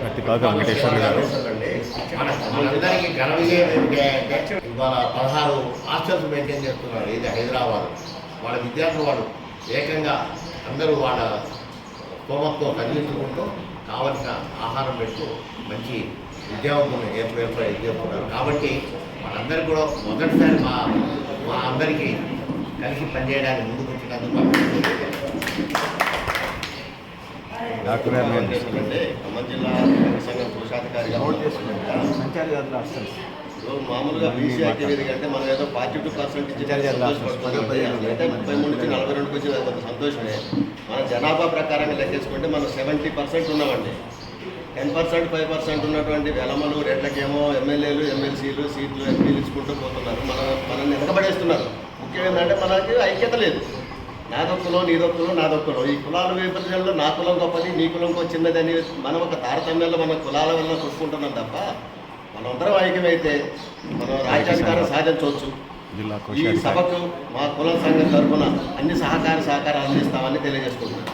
ప్రతిపాక వెంకటేశ్వర్లు గారు. మనందరికీ ఘన విజయం ఏంటంటే ఇవాళ పదహారు హాస్టల్స్ మెయింటైన్ చేస్తున్నారు ఇది హైదరాబాద్. వాళ్ళ విద్యార్థులు వాళ్ళు ఏకంగా అందరూ వాళ్ళ స్తోమతో కలిగించుకుంటూ కావలసిన ఆహారం పెడుతూ మంచి విద్యావంతులు ఏర్పడే చేస్తున్నారు కాబట్టి మనందరికీ కూడా మొదటిసారి మా మా అందరికీ కలిసి పనిచేయడానికి ముందుకు వచ్చినందుకు డాక్టర్ ఖమ్మం జిల్లా సంఘం మామూలుగా బీసీ యాక్టివిటీ అంటే మనం ఏదో టూ పర్సెంట్ అంటే ముప్పై మూడు నుంచి నలభై రెండుకి వచ్చి కొంత సంతోషమే. మన జనాభా ప్రకారంగా లెక్కేసుకుంటే మనం సెవెంటీ పర్సెంట్ ఉన్నామండి. టెన్ పర్సెంట్ ఫైవ్ పర్సెంట్ ఉన్నటువంటి వెలమలు రెడ్లకేమో ఎమ్మెల్యేలు ఎమ్మెల్సీలు సీట్లు ఎంపీలు ఇచ్చుకుంటూ పోతున్నారు. మన మనల్ని వెనకబడేస్తున్నారు. ముఖ్యం ఏంటంటే మనకి ఐక్యత లేదు. నాదొక్కలో నీదొక్కలో నాదొక్కలో ఈ కులాల విభజనలో నా కులం గొప్పది నీ కులం గొప్ప చిన్నదని మనం ఒక తారతమ్యంలో మన కులాల వల్ల కొట్టుకుంటున్నాం తప్ప మనందరం ఐక్యమైతే మనం రాజ్యాధికారం సాధించవచ్చు ఈ సభకు మా కుల సంఘం తరఫున అన్ని సహకార సహకారాలు అందిస్తామని తెలియజేసుకుంటున్నాను